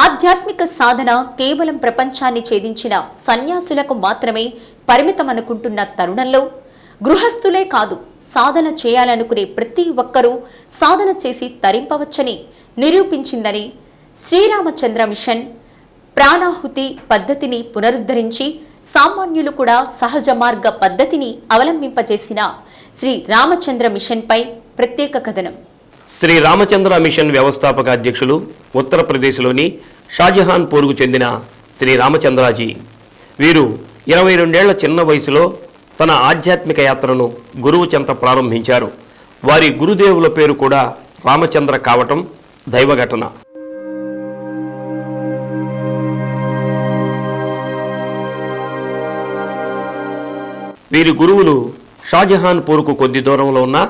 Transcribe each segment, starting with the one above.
ఆధ్యాత్మిక సాధన కేవలం ప్రపంచాన్ని ఛేదించిన సన్యాసులకు మాత్రమే పరిమితమనుకుంటున్న తరుణంలో గృహస్థులే కాదు సాధన చేయాలనుకునే ప్రతి ఒక్కరూ సాధన చేసి తరింపవచ్చని నిరూపించిందని శ్రీరామచంద్ర మిషన్ ప్రాణాహుతి పద్ధతిని పునరుద్ధరించి సామాన్యులు కూడా సహజ మార్గ పద్ధతిని అవలంబింపజేసిన శ్రీ రామచంద్ర మిషన్పై ప్రత్యేక కథనం. శ్రీ రామచంద్ర మిషన్ వ్యవస్థాపక అధ్యక్షులు ఉత్తరప్రదేశ్లోని షాజహాన్పూర్కు చెందిన శ్రీ రామచంద్రాజీ. వీరు ఇరవై రెండేళ్ళ చిన్న వయసులో తన ఆధ్యాత్మిక యాత్రను గురువు చెంత ప్రారంభించారు. వారి గురుదేవుల పేరు కూడా రామచంద్ర కావటం దైవఘటన. వీరి గురువులు షాజహాన్పూర్కు కొద్ది దూరంలో ఉన్న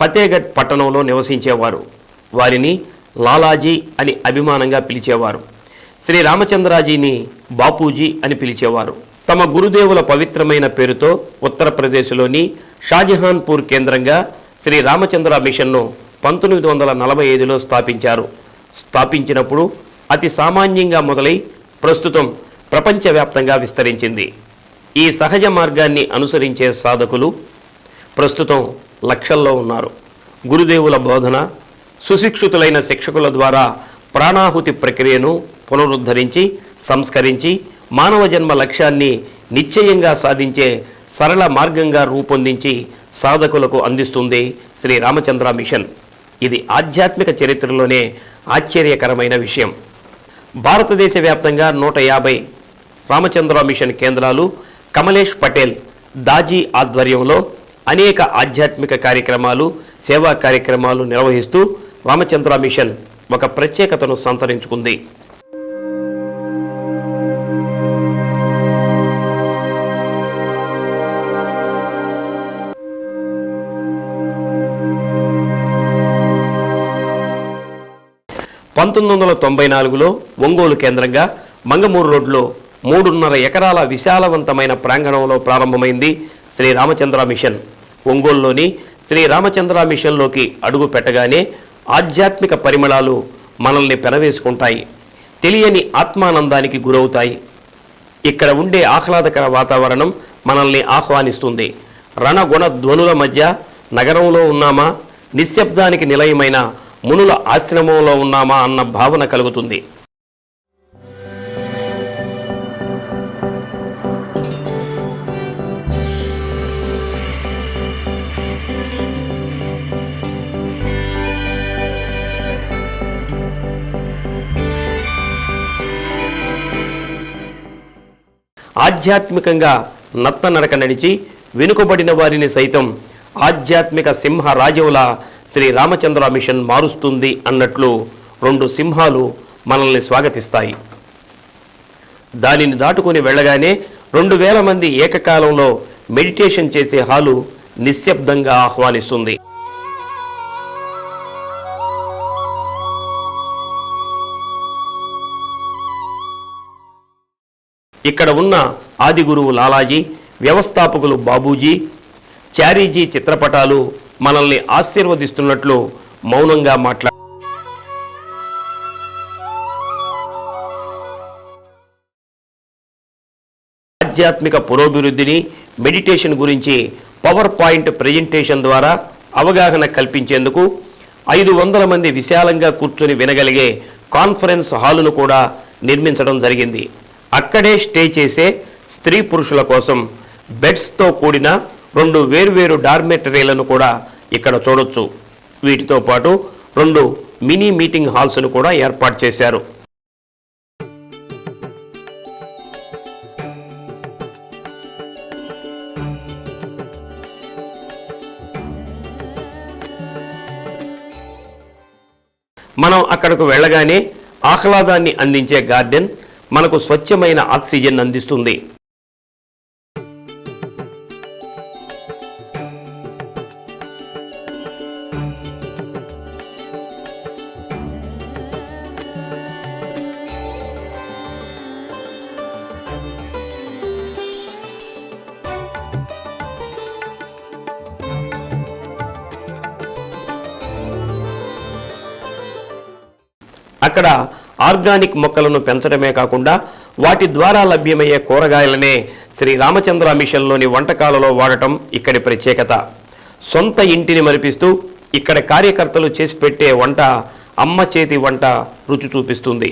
ఫతేగఢ్ పట్టణంలో నివసించేవారు. వారిని లాలాజీ అని అభిమానంగా పిలిచేవారు. శ్రీ రామచంద్రాజీని బాపూజీ అని పిలిచేవారు. తమ గురుదేవుల పవిత్రమైన పేరుతో ఉత్తరప్రదేశ్లోని షాజహాన్పూర్ కేంద్రంగా శ్రీ రామచంద్ర మిషన్ను పంతొమ్మిది వందల నలభై ఐదులో స్థాపించారు. స్థాపించినప్పుడు అతి సామాన్యంగా మొదలై ప్రస్తుతం ప్రపంచవ్యాప్తంగా విస్తరించింది. ఈ సహజ మార్గాన్ని అనుసరించే సాధకులు ప్రస్తుతం లక్షల్లో ఉన్నారు. గురుదేవుల బోధన సుశిక్షితులైన శిక్షకుల ద్వారా ప్రాణాహుతి ప్రక్రియను పునరుద్ధరించి సంస్కరించి మానవ జన్మ లక్ష్యాన్ని నిశ్చయంగా సాధించే సరళ మార్గంగా రూపొందించి సాధకులకు అందిస్తుంది శ్రీ రామచంద్ర మిషన్. ఇది ఆధ్యాత్మిక చరిత్రలోనే ఆశ్చర్యకరమైన విషయం. భారతదేశ వ్యాప్తంగా నూట యాభై రామచంద్ర మిషన్ కేంద్రాలు కమలేష్ పటేల్ దాజీ ఆధ్వర్యంలో అనేక ఆధ్యాత్మిక కార్యక్రమాలు సేవా కార్యక్రమాలు నిర్వహిస్తూ రామచంద్ర మిషన్ ఒక ప్రత్యేకతను సంతరించుకుంది. పంతొమ్మిది వందల తొంభై నాలుగులో ఒంగోలు కేంద్రంగా మంగమూరు రోడ్లో మూడున్నర ఎకరాల విశాలవంతమైన ప్రాంగణంలో ప్రారంభమైంది శ్రీరామచంద్ర మిషన్ ఒంగోలులోని శ్రీరామచంద్ర మిషన్లోకి అడుగు పెట్టగానే ఆధ్యాత్మిక పరిమళాలు మనల్ని పెనవేసుకుంటాయి తెలియని ఆత్మానందానికి గురవుతాయి. ఇక్కడ ఉండే ఆహ్లాదకర వాతావరణం మనల్ని ఆహ్వానిస్తుంది. రణగుణ ధ్వనుల మధ్య నగరంలో ఉన్నామా? నిశ్శబ్దానికి నిలయమైన మునుల ఆశ్రమంలో ఉన్నామా? అన్న భావన కలుగుతుంది. ఆధ్యాత్మికంగా నత్తనడక నడిచి వెనుకబడిన వారిని సైతం ఆధ్యాత్మిక సింహ రాజవుల శ్రీ రామచంద్ర మిషన్ మారుస్తుంది అన్నట్లు రెండు సింహాలు మనల్ని స్వాగతిస్తాయి. దానిని దాటుకుని వెళ్ళగానే రెండు వేల మంది ఏకకాలంలో మెడిటేషన్ చేసే హాలు నిశ్శబ్దంగా ఆహ్వానిస్తుంది. ఇక్కడ ఉన్న ఆది గురువు లాలాజీ వ్యవస్థాపకులు బాబూజీ చారీజీ చిత్రపటాలు మనల్ని ఆశీర్వదిస్తున్నట్లు మౌనంగా మాట్లా ఆధ్యాత్మిక పురోభివృద్ధిని మెడిటేషన్ గురించి పవర్ పాయింట్ ప్రజెంటేషన్ ద్వారా అవగాహన కల్పించేందుకు ఐదు వందల మంది విశాలంగా కూర్చొని వినగలిగే కాన్ఫరెన్స్ హాలును కూడా నిర్మించడం జరిగింది. అక్కడే స్టే చేసే స్త్రీ పురుషుల కోసం బెడ్స్తో కూడిన రెండు వేర్వేరు డార్మెటరీలను కూడా ఇక్కడ చూడొచ్చు. వీటితో పాటు రెండు మినీ మీటింగ్ హాల్స్ను కూడా ఏర్పాటు చేశారు. మనం అక్కడకు వెళ్ళగానే ఆహ్లాదాన్ని అందించే గార్డెన్ మనకు స్వచ్ఛమైన ఆక్సిజన్ అందిస్తుంది. అక్కడ ఆర్గానిక్ మొక్కలను పెంచడమే కాకుండా వాటి ద్వారా లభ్యమయ్యే కూరగాయలనే శ్రీ రామచంద్ర మిషన్లోని వంటకాలలో వాడటం ఇక్కడి ప్రత్యేకత. సొంత ఇంటిని మరిపిస్తూ ఇక్కడ కార్యకర్తలు చేసి పెట్టే వంట అమ్మ చేతి వంట రుచి చూపిస్తుంది.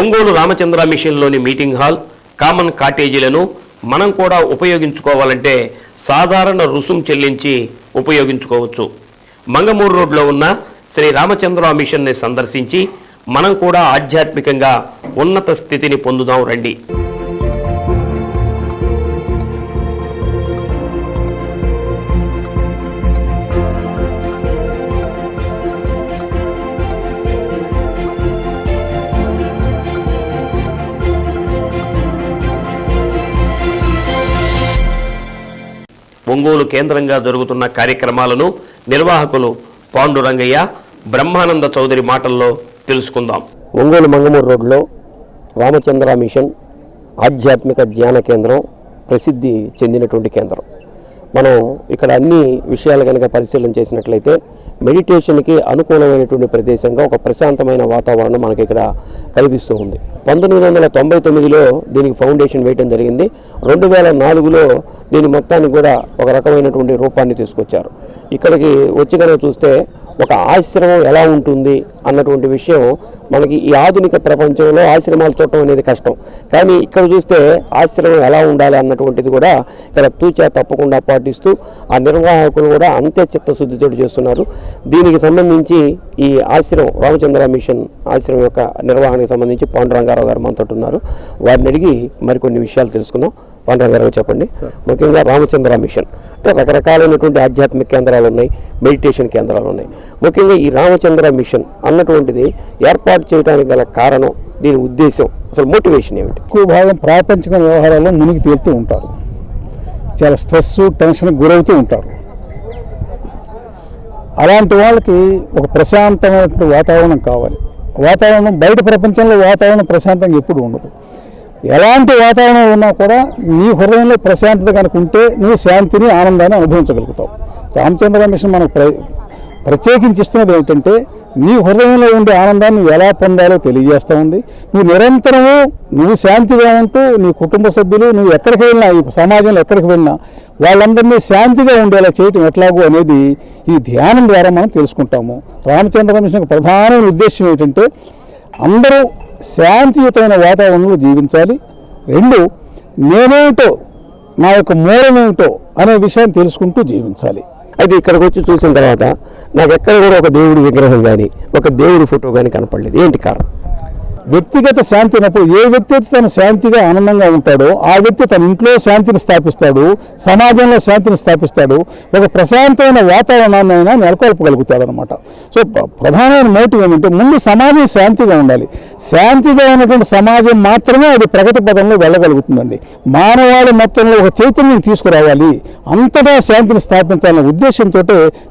ఒంగోలు రామచంద్ర మిషన్లోని మీటింగ్ హాల్ కామన్ కాటేజీలను మనం కూడా ఉపయోగించుకోవాలంటే సాధారణ రుసుం చెల్లించి ఉపయోగించుకోవచ్చు. మంగమూరు రోడ్లో ఉన్న శ్రీ రామచంద్ర మిషన్ని సందర్శించి మనం కూడా ఆధ్యాత్మికంగా ఉన్నత స్థితిని పొందుదాం రండి. ఒంగోలు కేంద్రంగా జరుగుతున్న కార్యక్రమాలను నిర్వాహకులు పాండురంగయ్య బ్రహ్మానంద చౌదరి మాటల్లో తెలుసుకుందాం. ఒంగోలు మంగమూరు రోడ్లో రామచంద్ర మిషన్ ఆధ్యాత్మిక ధ్యాన కేంద్రం ప్రసిద్ధి చెందినటువంటి కేంద్రం. మనం ఇక్కడ అన్ని విషయాలు కనుక పరిశీలన చేసినట్లయితే మెడిటేషన్కి అనుకూలమైనటువంటి ప్రదేశంగా ఒక ప్రశాంతమైన వాతావరణం మనకి ఇక్కడ కనిపిస్తూ ఉంది. పంతొమ్మిది వందల తొంభై తొమ్మిదిలో దీనికి ఫౌండేషన్ వేయడం జరిగింది. రెండు వేల నాలుగులో దీని మొత్తాన్ని కూడా ఒక రకమైనటువంటి రూపాన్ని తీసుకొచ్చారు. ఇక్కడికి వచ్చి కనుక చూస్తే ఒక ఆశ్రమం ఎలా ఉంటుంది అన్నటువంటి విషయం మనకి ఈ ఆధునిక ప్రపంచంలో ఆశ్రమాలు చూడటం అనేది కష్టం. కానీ ఇక్కడ చూస్తే ఆశ్రమం ఎలా ఉండాలి అన్నటువంటిది కూడా ఇక్కడ తూచా తప్పకుండా పాటిస్తూ ఆ నిర్వాహకులు కూడా అంతే చిత్తశుద్ధితో చేస్తున్నారు. దీనికి సంబంధించి ఈ ఆశ్రమం రామచంద్ర మిషన్ ఆశ్రమం యొక్క నిర్వహణకు సంబంధించి పాండురంగారావు గారు మనతో ఉన్నారు. వారిని అడిగి మరికొన్ని విషయాలు తెలుసుకుందాం. పాండురంగారావు చెప్పండి. ముఖ్యంగా రామచంద్ర మిషన్. అంటే రకరకాలైనటువంటి ఆధ్యాత్మిక కేంద్రాలు ఉన్నాయి మెడిటేషన్ కేంద్రాలు ఉన్నాయి. ముఖ్యంగా ఈ రామచంద్ర మిషన్ అన్నటువంటిది ఏర్పాటు చేయడానికి గల కారణం దీని ఉద్దేశం అసలు మోటివేషన్ ఏమిటి? ఎక్కువ భాగం ప్రాపంచిక వ్యవహారాల్లో మునిగి తేలుతూ ఉంటారు. చాలా స్ట్రెస్ టెన్షన్ గురవుతూ ఉంటారు. అలాంటి వాళ్ళకి ఒక ప్రశాంతమైనటువంటి వాతావరణం కావాలి. వాతావరణం బయట ప్రపంచంలో వాతావరణం ప్రశాంతంగా ఎప్పుడు ఉండదు. ఎలాంటి వాతావరణం ఉన్నా కూడా నీ హృదయంలో ప్రశాంతత కనుక ఉంటే నువ్వు శాంతిని ఆనందాన్ని అనుభవించగలుగుతావు. రామచంద్ర మిషన్ మనకు ప్ర ప్రత్యేకించి ఇస్తున్నది ఏంటంటే నీ హృదయంలో ఉండే ఆనందాన్ని ఎలా పొందాలో తెలియజేస్తూ ఉంది. నువ్వు నిరంతరము నువ్వు శాంతిగా ఉంటూ నీ కుటుంబ సభ్యులు నువ్వు ఎక్కడికి వెళ్ళినా ఈ సమాజంలో ఎక్కడికి వెళ్ళినా వాళ్ళందరినీ శాంతిగా ఉండేలా చేయటం ఎట్లాగో అనేది ఈ ధ్యానం ద్వారా మనం తెలుసుకుంటాము. రామచంద్ర మిషన్ ప్రధాన ఉద్దేశం ఏంటంటే అందరూ శాంతియుతమైన వాతావరణంలో జీవించాలి. రెండు నేనేమిటో నా యొక్క మూలమేమిటో అనే విషయాన్ని తెలుసుకుంటూ జీవించాలి. అయితే ఇక్కడికి వచ్చి చూసిన తర్వాత నాకు ఎక్కడ కూడా ఒక దేవుడి విగ్రహం కానీ ఒక దేవుడి ఫోటో కానీ కనపడలేదు. ఏంటి కారణం? వ్యక్తిగత శాంతి ఉన్నప్పుడు ఏ వ్యక్తి అయితే తను శాంతిగా ఆనందంగా ఉంటాడో ఆ వ్యక్తి తన ఇంట్లో శాంతిని స్థాపిస్తాడు సమాజంలో శాంతిని స్థాపిస్తాడు ఒక ప్రశాంతమైన వాతావరణాన్ని అయినా నెలకొల్పగలుగుతాడనమాట. సో ప్రధానమైన మోటివ్ ఏంటంటే ముందు సమాజం శాంతిగా ఉండాలి. శాంతిగా ఉన్నటువంటి సమాజం మాత్రమే అది ప్రగతి పదంలో వెళ్ళగలుగుతుందండి. మానవాళి మొత్తంలో ఒక చైతన్యం తీసుకురావాలి. అంతటా శాంతిని స్థాపించాలనే ఉద్దేశంతో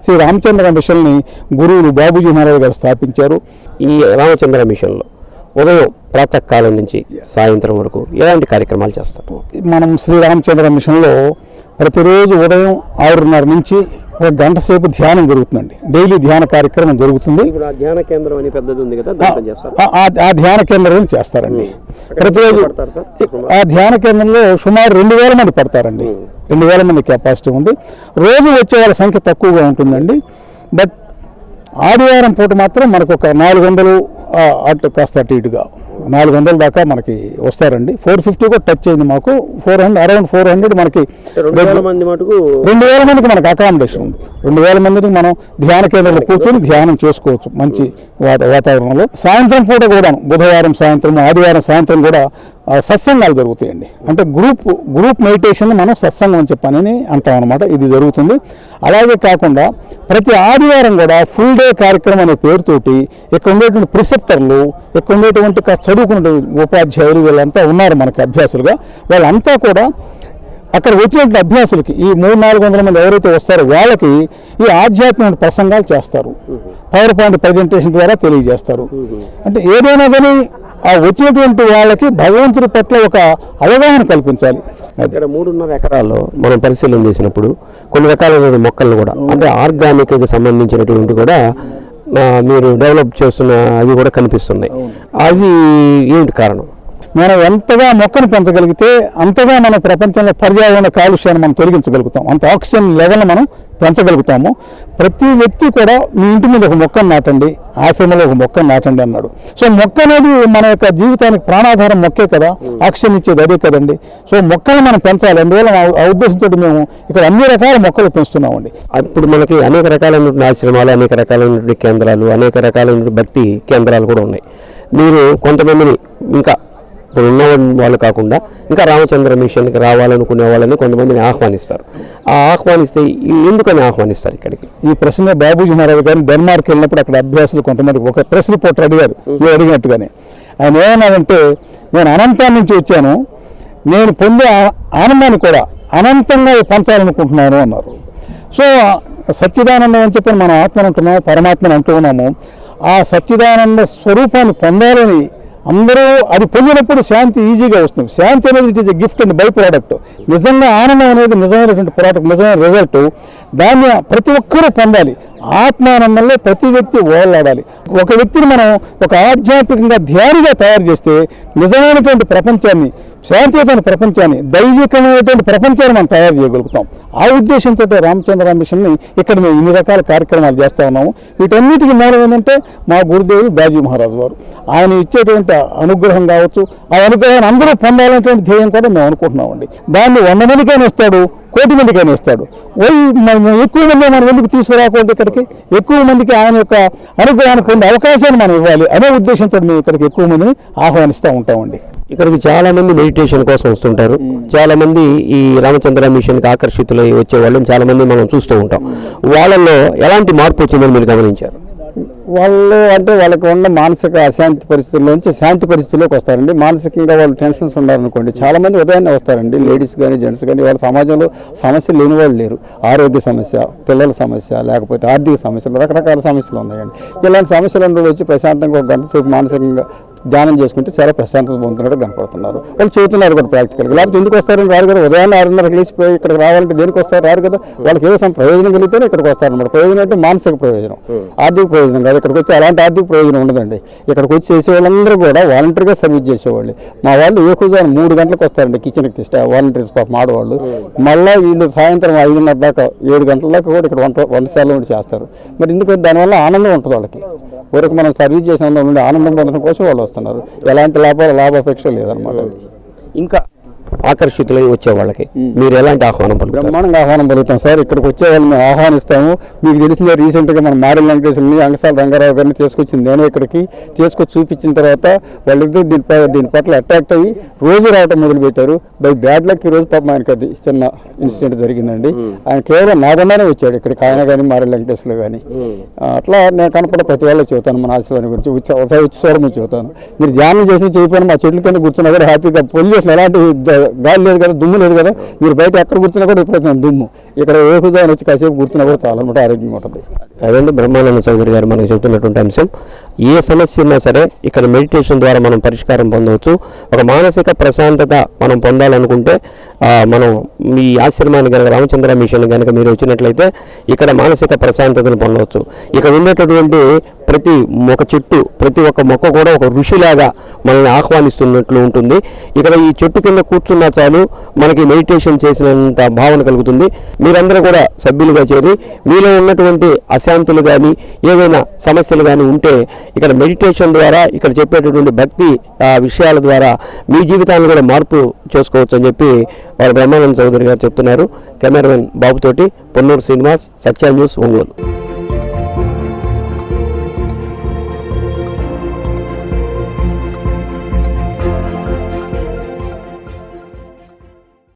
శ్రీ రామచంద్ర మిషన్ని గురువులు బాబుజీ మహారాజ్ గారు స్థాపించారు. ఈ రామచంద్ర మిషన్లో. ఉదయం ప్రాతకాలం నుంచి సాయంత్రం వరకు ఎలాంటి కార్యక్రమాలు చేస్తారు మనం శ్రీరామచంద్ర మిషన్లో ప్రతిరోజు ఉదయం ఆరున్నర నుంచి ఒక గంట సేపు ధ్యానం జరుగుతుందండి. డైలీ ధ్యాన కార్యక్రమం జరుగుతుంది. ధ్యాన కేంద్రం అని పెద్దది ఉంది కదా ఆ- ధ్యాన కేంద్రం చేస్తారండి. ప్రతిరోజు పడతారు సార్? ఆ ధ్యాన కేంద్రంలో సుమారు రెండు వేల మంది పడతారండి. రెండు వేల మంది కెపాసిటీ ఉంది. రోజు వచ్చే వాళ్ళ సంఖ్య తక్కువగా ఉంటుందండి. బట్ ఆదివారం పూట మాత్రం మనకు ఒక నాలుగు వందలు అటు కాస్త అటు ఇటుగా. నాలుగు వందల దాకా మనకి వస్తారండి. ఫోర్ ఫిఫ్టీ కూడా టచ్ అయింది మాకు. Four hundred around four hundred మనకి రెండు వేల మంది మటుకు రెండు వేల మందికి మనకు అకామిడేషన్ ఉంది. రెండు వేల మందిని మనం ధ్యాన కేంద్రంలో కూర్చొని ధ్యానం చేసుకోవచ్చు. మంచి వాత వాతావరణంలో. సాయంత్రం పూట కూడా బుధవారం సాయంత్రం ఆదివారం సాయంత్రం కూడా సత్సంగాలు జరుగుతాయండి. అంటే గ్రూప్ గ్రూప్ మెడిటేషన్ మనం సత్సంగం అని చెప్పని అంటాం అనమాట ఇది జరుగుతుంది. అలాగే కాకుండా ప్రతి ఆదివారం కూడా ఫుల్ డే కార్యక్రమం అనే పేరుతోటి ఇక్కడ ఉండేటువంటి ప్రిసెప్టర్లు ఇక్కడ ఉండేటువంటి చదువుకున్న ఉపాధ్యాయులు వీళ్ళంతా ఉన్నారు మనకి అభ్యాసులుగా. వాళ్ళంతా కూడా అక్కడ వచ్చినటువంటి అభ్యాసులకి ఈ మూడు నాలుగు వందల మంది ఎవరైతే వస్తారో వాళ్ళకి ఈ ఆధ్యాత్మిక ప్రసంగాలు చేస్తారు. పవర్ పాయింట్ ప్రజెంటేషన్ ద్వారా తెలియజేస్తారు. అంటే ఏదైనా కానీ ఆ వచ్చినటువంటి వాళ్ళకి భగవంతుడి పట్ల ఒక అవగాహన కల్పించాలి. ఇక్కడ మూడున్నర ఎకరాల్లో మనం పరిశీలన చేసినప్పుడు కొన్ని రకాలైన మొక్కలను కూడా అంటే ఆర్గానిక్కి సంబంధించినటువంటి కూడా మీరు డెవలప్ చేస్తున్న అవి కూడా కనిపిస్తున్నాయి. అవి ఏమిటి కారణం? మనం ఎంతగా మొక్కను పెంచగలిగితే అంతగా మన ప్రపంచంలో పర్యావరణ కాలుష్యాన్ని మనం తొలగించగలుగుతాం. అంత ఆక్సిజన్ లెవెల్ మనం పెంచగలుగుతాము. ప్రతి వ్యక్తి కూడా మీ ఇంటి మీద ఒక మొక్కను నాటండి ఆశ్రమంలో ఒక మొక్కను నాటండి అన్నాడు. సో మొక్క అనేది మన యొక్క జీవితానికి ప్రాణాధారం మొక్కే కదా ఆక్సిజన్ ఇచ్చేది అదే కదండి. సో మొక్కలు మనం పెంచాలి. అందువల్ల ఆ- ఉద్దేశంతో మేము ఇక్కడ అన్ని రకాల మొక్కలు పెంచుతున్నామండి. అప్పుడు మనకి అనేక రకాలైనటువంటి ఆశ్రమాలు అనేక రకాలైనటువంటి కేంద్రాలు అనేక రకాలైనటువంటి భక్తి కేంద్రాలు కూడా ఉన్నాయి. మీరు కొంతమందిని ఇంకా ఇప్పుడు ఉన్న వాళ్ళు కాకుండా ఇంకా రామచంద్ర మిషన్కి రావాలనుకునే వాళ్ళని కొంతమందిని ఆహ్వానిస్తారు. ఆ ఆహ్వానిస్తే ఎందుకని ఆహ్వానిస్తారు ఇక్కడికి? ఈ ప్రశ్న బాబూజీ మహారాజ్ గారిని డెన్మార్క్ వెళ్ళినప్పుడు అక్కడ అభ్యాసులు కొంతమంది ఒక ప్రెస్ రిపోర్టర్ అడిగారు మీరు అడిగినట్టుగానే. ఆయన ఏమన్నారంటే నేను అనంతాన్ని నుంచి వచ్చాను నేను పొందే ఆనందాన్ని కూడా అనంతంగా పంచాలనుకుంటున్నాను అన్నారు. సో సచ్చిదానందం అని చెప్పి మనం ఆత్మను అంటున్నాము పరమాత్మను అంటూ ఉన్నాము ఆ సచ్చిదానంద స్వరూపాన్ని పొందాలని అందరూ అది పొందినప్పుడు శాంతి ఈజీగా వస్తుంది. శాంతి అనేది it is a gift and by product. నిజంగా ఆనందం అనేది నిజమైనటువంటి ప్రోడక్ట్ నిజమైన రిజల్ట్. దాన్ని ప్రతి ఒక్కరూ పొందాలి. ఆత్మానందంలో ప్రతి వ్యక్తి ఓలాడాలి ఒక వ్యక్తిని మనం ఒక ఆధ్యాత్మికంగా ధ్యానిగా తయారు చేస్తే నిజమైనటువంటి ప్రపంచాన్ని శాంతియుతమైన ప్రపంచాన్ని దైవికమైనటువంటి ప్రపంచాన్ని మనం తయారు చేయగలుగుతాం. ఆ ఉద్దేశంతో రామచంద్ర మిషన్ని ఇక్కడ మేము ఇన్ని రకాల కార్యక్రమాలు చేస్తూ ఉన్నాము. వీటన్నిటికీ మూలం ఏంటంటే మా గురుదేవులు బాజీ మహారాజు వారు. ఆయన ఇచ్చేటువంటి అనుగ్రహం కావచ్చు ఆ అనుగ్రహాన్ని అందరూ పొందాలనేటువంటి ధ్యేయం కూడా మేము అనుకుంటున్నామండి. దాన్ని వంద మందికైనా ఇస్తాడు. కోటి మందికైనా ఇస్తాడు ఓ మనం ఎక్కువ మంది మనం ఎందుకు తీసుకురాకూడదు ఇక్కడికి. ఎక్కువ మందికి ఆయన యొక్క అనుగ్రహాన్ని పొందే అవకాశాన్ని మనం ఇవ్వాలి అనే ఉద్దేశంతో మేము ఇక్కడికి ఎక్కువ మందిని ఆహ్వానిస్తూ ఉంటామండి. ఇక్కడికి చాలా మంది మెడిటేషన్ కోసం వస్తుంటారు. చాలా మంది ఈ రామచంద్ర మిషన్కి ఆకర్షితులై వచ్చే వాళ్ళని చాలా మంది మనం చూస్తూ ఉంటాం. వాళ్ళల్లో ఎలాంటి మార్పు వచ్చిందని మీరు గమనించారు? వాళ్ళు అంటే వాళ్ళకి ఉన్న మానసిక అశాంతి పరిస్థితుల్లోంచి శాంతి పరిస్థితుల్లోకి వస్తారండి. మానసికంగా వాళ్ళు టెన్షన్స్ ఉండాలనుకోండి. చాలా మంది ఉదయాన్నే వస్తారండి. లేడీస్ కానీ జెంట్స్ కానీ వాళ్ళ సమాజంలో సమస్యలు లేని వాళ్ళు లేరు. ఆరోగ్య సమస్య పిల్లల సమస్య లేకపోతే ఆర్థిక సమస్యలు రకరకాల సమస్యలు ఉన్నాయండి. ఇలాంటి సమస్యలు ఉన్న వచ్చి ప్రశాంతంగా ఒక గంట సేపు మానసికంగా ధ్యానం చేసుకుంటే చాలా ప్రశాంతత పొందుతున్నట్టు కనపడుతున్నారు. వాళ్ళు చెబుతున్నారు కూడా ప్రాక్టికల్గా లేకపోతే ఎందుకు వస్తారని రారు కదా. ఉదయాన్నే ఆరున్నరకు లేచిపోయి ఇక్కడికి రావాలంటే దేనికి వస్తారు? రారు కదా. వాళ్ళకి ఏదో ప్రయోజనం కలిగితేనే ఇక్కడికి వస్తారన్నమాట ప్రయోజనం అంటే మానసిక ప్రయోజనం. ఆర్థిక ప్రయోజనం కాదు. ఇక్కడికి వచ్చి అలాంటి ఆర్థిక ప్రయోజనం ఉండదండి. ఇక్కడికి వచ్చి చేసే వాళ్ళందరూ కూడా వాలంటీర్గా సర్వీస్ చేసేవాళ్ళు. మా వాళ్ళు ఏ కూర్చొని మూడు గంటలకు వస్తారండి కిచెన్కి వాలంటీర్స్ పాపం ఆడవాళ్ళు. మళ్ళీ వీళ్ళు సాయంత్రం ఐదున్నర దాకా ఏడు గంటల దాకా కూడా ఇక్కడ వంట వంటశాలలో ఉండి చేస్తారు. మరి ఎందుకంటే దానివల్ల ఆనందం ఉంటుంది వాళ్ళకి. వరకు మనం సర్వీస్ చేసిన ఆనందం పొందడం కోసం వాళ్ళు వస్తున్నారు. ఎలాంటి లాభ లాభాపేక్ష లేదనమాట ఇంకా ఆకర్షితులై వచ్చే వాళ్ళకి. మీరు ఎలాంటి ఆహ్వానం పలుకుతారు? బ్రహ్మాండంగా ఆహ్వానం పలుకుతాం. సార్ ఇక్కడికి వచ్చే వాళ్ళని మేము ఆహ్వానిస్తాము. మీకు తెలిసిందే రీసెంట్గా మన మారెల్ వెంకటేశ్వరిని అంగసాల రంగారావు గారిని తీసుకొచ్చింది నేను ఇక్కడికి. తీసుకొచ్చి చూపించిన తర్వాత వాళ్ళిద్దరు దీనిపై దీని పట్ల అట్రాక్ట్ అయ్యి రోజు రావటం మొదలుపెట్టారు. బై బ్యాడ్ లక్ ఈ రోజు పాపం ఆయనకి అది చిన్న ఇన్సిడెంట్ జరిగిందండి. ఆయన కేవలం నాగుండానే వచ్చాడు ఇక్కడికి. ఆయన కానీ మారెల్ వెంకటేశ్వర కానీ అట్లా నేను కనపడ ప్రతి వాళ్ళు చెబుతాను మన ఆశీర్వాదం గురించి. వచ్చి చూడమని చెబుతాను మీరు ధ్యానం చేసి చేయకపోయినా మా చెట్ల కింద కూర్చున్నా కూడా హ్యాపీగా. పొల్యూషన్ ఎలాంటి గాలి లేదు కదా దుమ్ము లేదు కదా మీరు బయట ఎక్కడ కూర్చున్నా కూడా ఇప్పుడు దుమ్ము. ఇక్కడ ఏ కుదాన్ని వచ్చి కాసేపు కూర్చున్నా కూడా చాలా అనమాట ఆరోగ్యంగా ఉంటుంది. అదండి బ్రహ్మానంద చౌదరి గారు మనకు చెబుతున్నటువంటి అంశం ఏ సమస్య ఉన్నా సరే ఇక్కడ మెడిటేషన్ ద్వారా మనం పరిష్కారం పొందవచ్చు. ఒక మానసిక ప్రశాంతత మనం పొందాలనుకుంటే మనం మీ ఆశ్రమానికి కనుక రామచంద్ర మిషన్ కనుక మీరు వచ్చినట్లయితే ఇక్కడ మానసిక ప్రశాంతతను పొందవచ్చు. ఇక్కడ ఉండేటటువంటి ప్రతి ఒక చెట్టు ప్రతి ఒక్క మొక్క కూడా ఒక ఋషిలాగా మనల్ని ఆహ్వానిస్తున్నట్లు ఉంటుంది. ఇక్కడ ఈ చెట్టు కింద కూర్చున్నా చాలు మనకి మెడిటేషన్ చేసినంత భావన కలుగుతుంది. మీరందరూ కూడా సభ్యులుగా చేరి మీలో ఉన్నటువంటి అశాంతులు కానీ ఏవైనా సమస్యలు కానీ ఉంటే ఇక్కడ మెడిటేషన్ ద్వారా ఇక్కడ చెప్పేటటువంటి భక్తి విషయాల ద్వారా మీ జీవితాన్ని కూడా మార్పు చేసుకోవచ్చు అని చెప్పి వారు బ్రహ్మానంద చౌదరి గారు చెప్తున్నారు. కెమెరామెన్ బాబుతోటి పొన్నూరు శ్రీనివాస్ సత్య న్యూస్ ఒంగోలు.